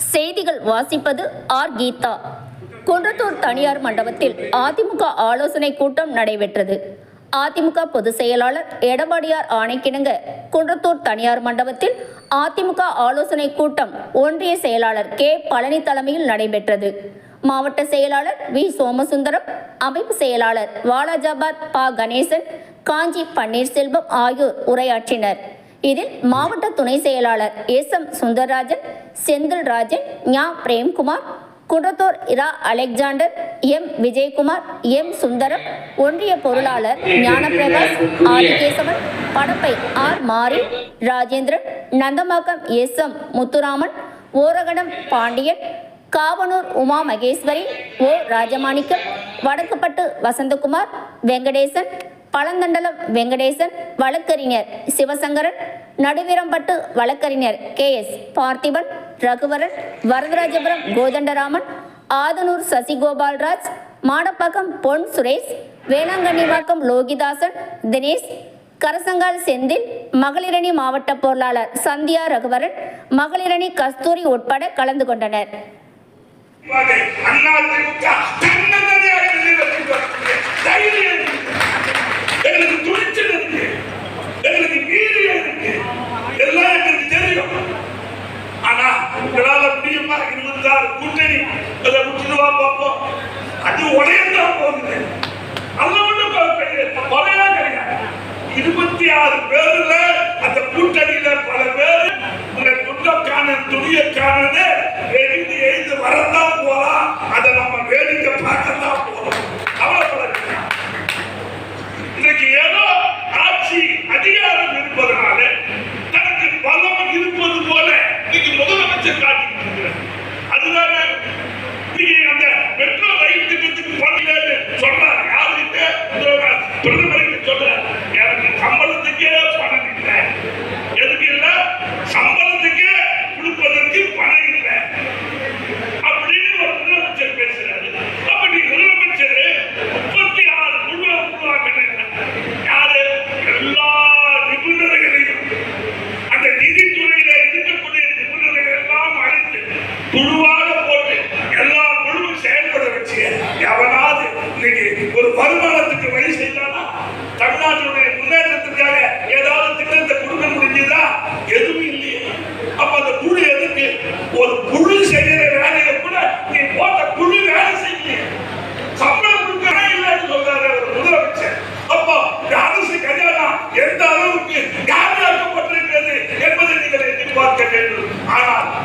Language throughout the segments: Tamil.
செய்திகள் வாசிப்பது ஆர். கீதா. குன்றத்தூர் தனியார் மண்டபத்தில் அதிமுக ஆலோசனை கூட்டம் நடைபெற்றது. அதிமுக பொதுச் செயலாளர் எடப்பாடியார் ஆணைக்கிணங்க குன்றத்தூர் தனியார் மண்டபத்தில் அதிமுக ஆலோசனை கூட்டம் ஒன்றிய செயலாளர் கே. பழனி தலைமையில் நடைபெற்றது. மாவட்ட செயலாளர் வி. சோமசுந்தரம் அமைப்பு செயலாளர் வாலாஜாபாத் ப. கணேசன் காஞ்சி பன்னீர்செல்வம் ஆகியோர் உரையாற்றினர். இதில் மாவட்ட துணை செயலாளர் எஸ் எம் சுந்தரராஜன் செந்தில்ராஜன் ஞா பிரேம்குமார் குடத்தூர் இரா Alexander M Vijayakumar M Sundaram ஒன்றிய பொருளாளர் Gnanaprakash Adikesavan Padappai R Mari Rajendran Nandamakkam S M Muthuraman Oragadam Pandian Kavanur Uma Maheswari O Rajamanickam Vadakkupattu Vasanthakumar Venkatesan Pazhanthandalam Venkatesan வழக்கறிஞர் சிவசங்கரன் நடுவீரம்பட்டு வழக்கறிஞர் கே எஸ் பார்த்திபன் ரகுவரன் வரதராஜபுரம் கோதண்டராமன் ஆதனூர் சசிகோபால்ராஜ் மாடப்பாக்கம் பொன் சுரேஷ் வேளாங்கண்ணிவாக்கம் லோகிதாசன் தினேஷ் கரசங்கால் செந்தில் மகளிரணி மாவட்ட பொருளாளர் சந்தியா ரகுவரன் மகளிரணி கஸ்தூரி உட்பட கலந்து கொண்டனர். இருபத்தாறு கூட்டணி அதை விட்டுடுவா பார்ப்போம். அது உடையத்தான் போகுது. அல்ல ஒண்ணும் குறையா கிடையாது. இருபத்தி ஆறு பேர்ல அந்த கூட்டணியில பல பேர் உங்க துண்டக்கான துணியக்கானது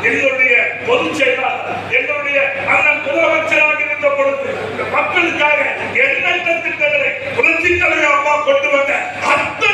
எங்களுடைய பொதுச் செயலாளர் எங்களுடைய அண்ணன் முதலமைச்சராக இருந்த பொழுது இந்த மக்களுக்காக எண்ணற்ற திட்டங்களை புரட்சி தலைவர் அம்மா கொண்டு வந்த அத்த